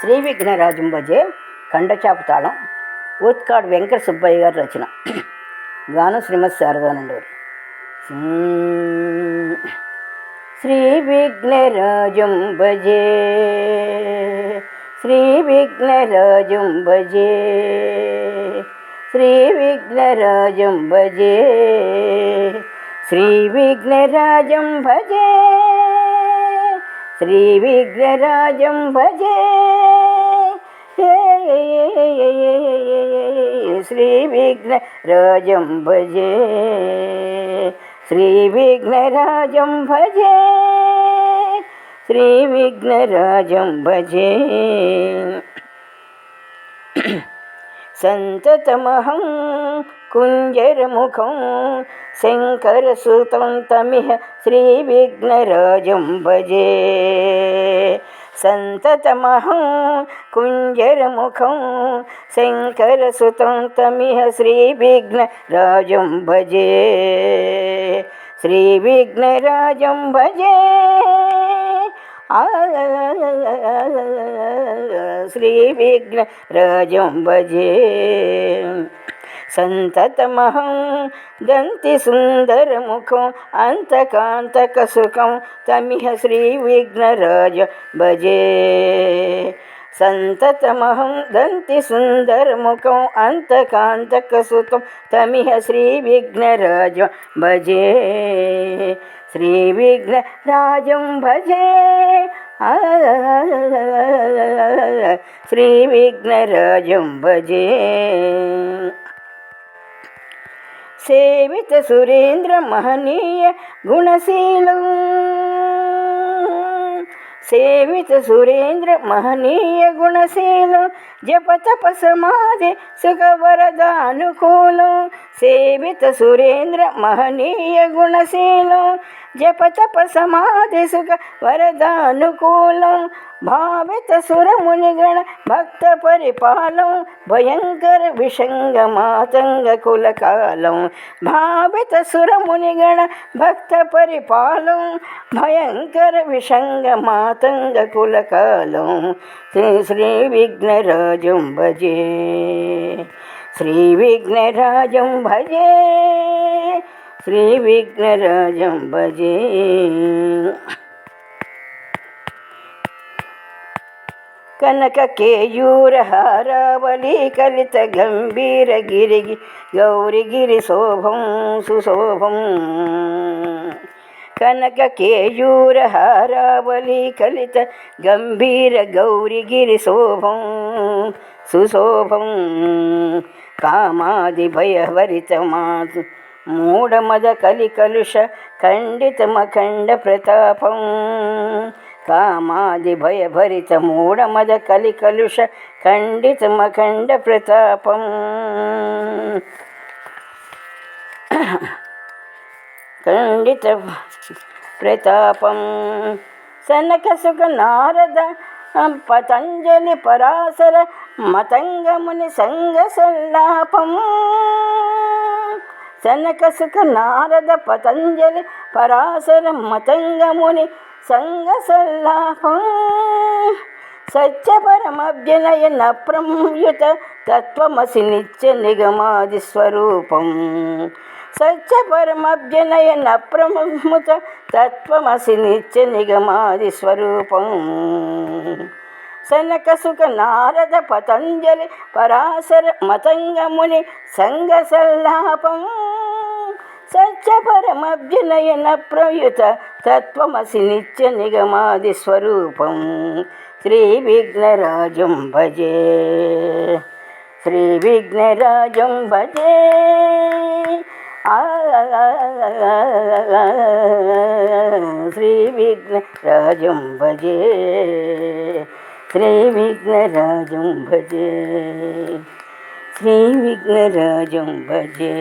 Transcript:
శ్రీ విఘ్నరాజం భజే కండచాపు తాళం ఊత్కాడు వెంకట సుబ్బయ్య గారి రచన. గానం శ్రీమతి శారదానండి శ్రీ విఘ్నరాజం భజే శ్రీ విఘ్నరాజం భజే శ్రీ విఘ్నరాజం భజే శ్రీ విఘ్నరాజం భజే. श्री श्रीविघ्नराजं भजे। श्री श्रीविघ्नराजं भजे। श्री श्रीविघ्नराजं भजे। श्री श्रीविघ्नराजं भजे। सन्ततमहं कुञ्जरमुखं शङ्करसुतं तमिह श्रीविघ्नराजं भजे सन्ततमहं कुञ्जरमुखं शङ्करसुतं तमिह श्रीविघ्नराजं भजे श्रीविघ्नराजं भजे श्रीविघ्नराजं भजे సంతతమహం దంతి సుందరముఖం श्री विघ्नराज भजे। सततम భజే सन्ततमहं दन्ति सुन्दरमुखम् अन्तकान्तकसुतं तमिह श्रीविघ्नराज भजे। श्रीविघ्नराजं भजे। श्रीविघ्नराजं भजे। సేవిత సురేంద్ర మహనీయ గుణశీలం. సేవిత సురేంద్ర మహనీయ గుణశీలం. జప తప సమాధి సుఖ వరద అనుకూలం. సేవిత సురేంద్ర మహనీయ గుణశీలం జప తప సమాధి సుఖ వరదానుకూలం భావిత సురమునిగణ భక్త పరిపాలం భయంకర విషంగ మాతంగ కులకాలం భావిత సురమునిగణ భక్త పరిపాలం భయంకర విషంగ మాతంగ కులకాలం. శ్రీ శ్రీ విఘ్నరాజం భజే श्रीविघ्नराजं भजे श्रीविघ्नराजं भजे कनककेयूरहारावली कलितगम्भीरगिरिगि गौरिगिरिशोभं सुशोभम् कनककेयूरहारावली कलितगम्भीरगौरिगिरिशोभं सुशोभम् కామాది భయవరిత మాతు మూఢమద కలి కలుష ఖండితమఖండ ప్రతాపం. కామాది భయభరిత మూఢమద కలి కలుష ఖండితమఖండ ప్రతాపం. ఖండిత ప్రతాపం. సనక సుఖ నారద పతంజలి పరాశర మతంగముని సంగ సల్లాపం సనక సుఖ నారద పతంజలి పరాశర మతంగముని సంగ సల్లాపం సత్యపరమభ్యనయన ప్రంయుత తత్వమసి నిత్య నిగమాది స్వరూపం. సత్యపరమభ్యనయన ప్రముత తత్వమసి నిత్య నిగమాది స్వరూపం. సనక సుఖ నారద పతంజలి పరాశర మతంగముని సంగ సల్లాపం సత్యపరమభ్యునయన ప్రయుత తత్వమసి నిత్య నిగమాది స్వరూపం. శ్రీ విఘ్నరాజం భజే. శ్రీ విఘ్నరాజం భజే. ശ്രീവിഘ്നരാജും ഭജേ ശ്രീവിഘ്നരാജും ഭജേ ശ്രീവിഘ്നരാജും ഭജേ